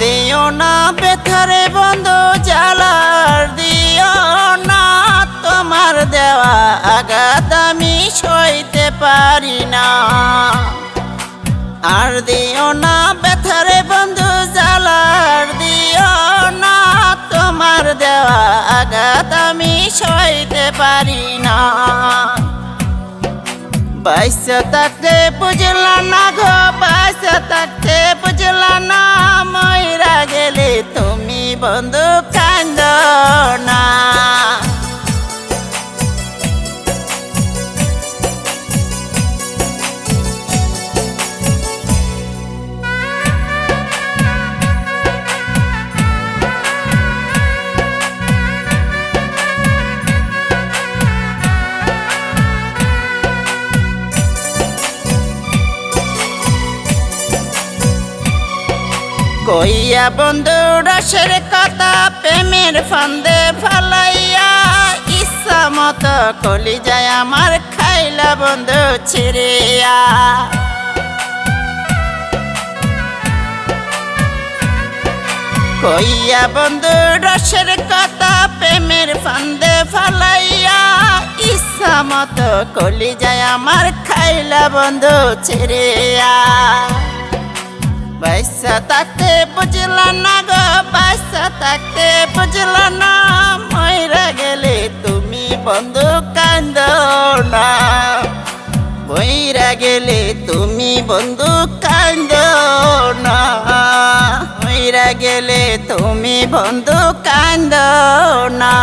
দিও না বেথারে বন্ধু জ্বালার, দিও না তোমার দেওয়া আঘাত আমি সইতে পারি না। আর দিও না বেথারে বন্ধু জ্বালার, দিও না তোমার দেওয়া আঘাত আমি সইতে পারি না। বাইসে থাকতে বুঝলা না গো বাইসা থাকতে বুঝলা না ময়রা গেলে তুমি বন্ধু কান্দ না। কইয়া বন্ধু রসের কথা প্রেমের ফান্দে ফালাইয়া, ইচ্ছা মতো কলি যায় আমার খাইলা বন্ধু ছিড়িয়া। কইয়া বন্ধু রসের কথা প্রেমের ফান্দে ফালাইয়া, ইচ্ছা মতো কলি যায় আমার খাইলা বন্ধু ছিড়িয়া। পয়সা থাকতে বুঝলা না গো পয়সা থাকতে বুঝলা না ময়রা গেলে তুমি বন্ধু কান্দ না বইরা গেলে তুমি বন্ধু কান্দ না ময়রা গেলে তুমি বন্ধু কান্দ না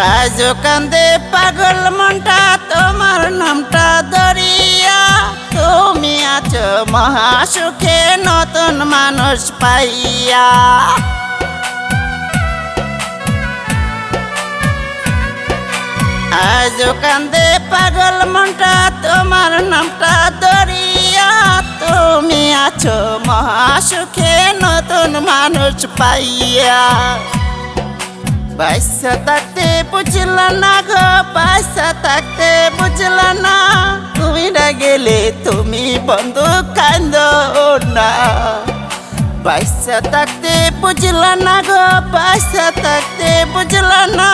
আজ কান্দে পাগল মনটা, তোমার নামটা ধরিয়া তুমি আছো মহাসুখে নতুন মানুষ পাইয়া। আজ কান্দে পাগল মনটা, তোমার নামটা ধরিয়া তুমি আছো মহাসুখে নতুন মানুষ পাইয়া। পয়সা থাকতে বুঝলা না গো, পয়সা থাকতে বুঝলা না। তুমি না গেলে তুমি বন্ধু কান্দ না। পয়সা থাকতে বুঝলা না গো, পয়সা থাকতে বুঝলা না।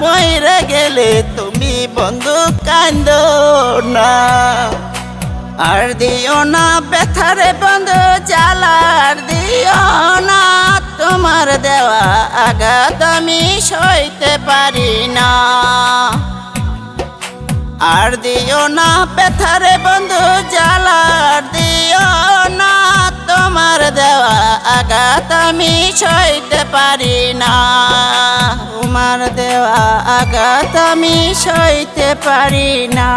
ময়রা গেলে তুমি বন্ধু কান্দ না। আর দিও না ব্যথারে বন্ধু জ্বালার দিও না তোমার দেওয়া আঘাত আমি সইতে পারি না। আর দিও না ব্যথারে বন্ধু জ্বালার দিও না। তোমার দেওয়া আঘাত আমি সইতে পারি না। তোমার দেওয়া আঘাত আমি সইতে পারি না।